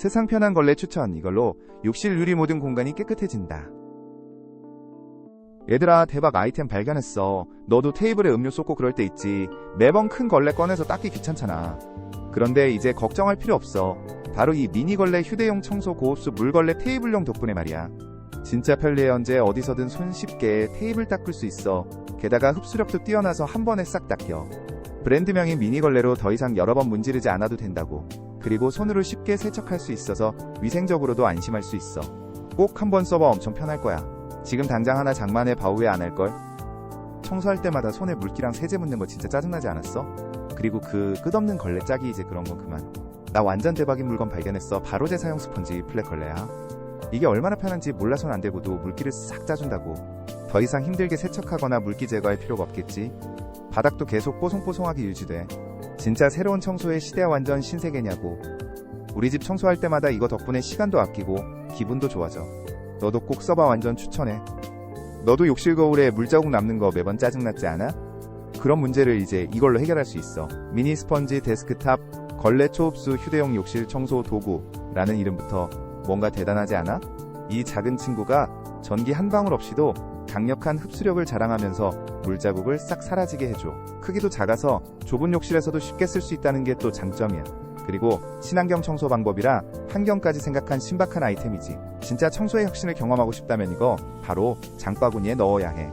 세상 편한 걸레 추천 이걸로 욕실 유리 모든 공간이 깨끗해진다. 얘들아 대박 아이템 발견했어. 너도 테이블에 음료 쏟고 그럴 때 있지. 매번 큰 걸레 꺼내서 닦기 귀찮잖아. 그런데 이제 걱정할 필요 없어. 바로 이 미니 걸레 휴대용 청소 고흡수 물걸레 테이블용 덕분에 말이야. 진짜 편리해 언제 어디서든 손쉽게 테이블 닦을 수 있어. 게다가 흡수력도 뛰어나서 한 번에 싹 닦여. 브랜드명인 미니 걸레로 더 이상 여러 번 문지르지 않아도 된다고. 그리고 손으로 쉽게 세척할 수 있어서 위생적으로도 안심할 수 있어. 꼭 한번 써봐 엄청 편할 거야. 지금 당장 하나 장만해 봐 후회 안 할걸? 청소할 때마다 손에 물기랑 세제 묻는 거 진짜 짜증나지 않았어? 그리고 그 끝없는 걸레 짜기 이제 그런 건 그만. 나 완전 대박인 물건 발견했어. 바로 재사용 스펀지 플랫 걸레야. 이게 얼마나 편한지 몰라 손안 대고도 물기를 싹 짜준다고. 더 이상 힘들게 세척하거나 물기 제거할 필요가 없겠지. 바닥도 계속 뽀송뽀송하게 유지돼. 진짜 새로운 청소의 시대야 완전 신세계냐고. 우리 집 청소할 때마다 이거 덕분에 시간도 아끼고 기분도 좋아져. 너도 꼭 써봐 완전 추천해. 너도 욕실 거울에 물자국 남는 거 매번 짜증났지 않아? 그런 문제를 이제 이걸로 해결할 수 있어. 미니 스펀지 데스크탑 걸레 초흡수 휴대용 욕실 청소 도구라는 이름부터 뭔가 대단하지 않아? 이 작은 친구가 전기 한 방울 없이도 강력한 흡수력을 자랑하면서 물자국을 싹 사라지게 해줘. 크기도 작아서 좁은 욕실에서도 쉽게 쓸 수 있다는 게 또 장점이야. 그리고 친환경 청소 방법이라 환경까지 생각한 신박한 아이템이지. 진짜 청소의 혁신을 경험하고 싶다면 이거 바로 장바구니에 넣어야 해.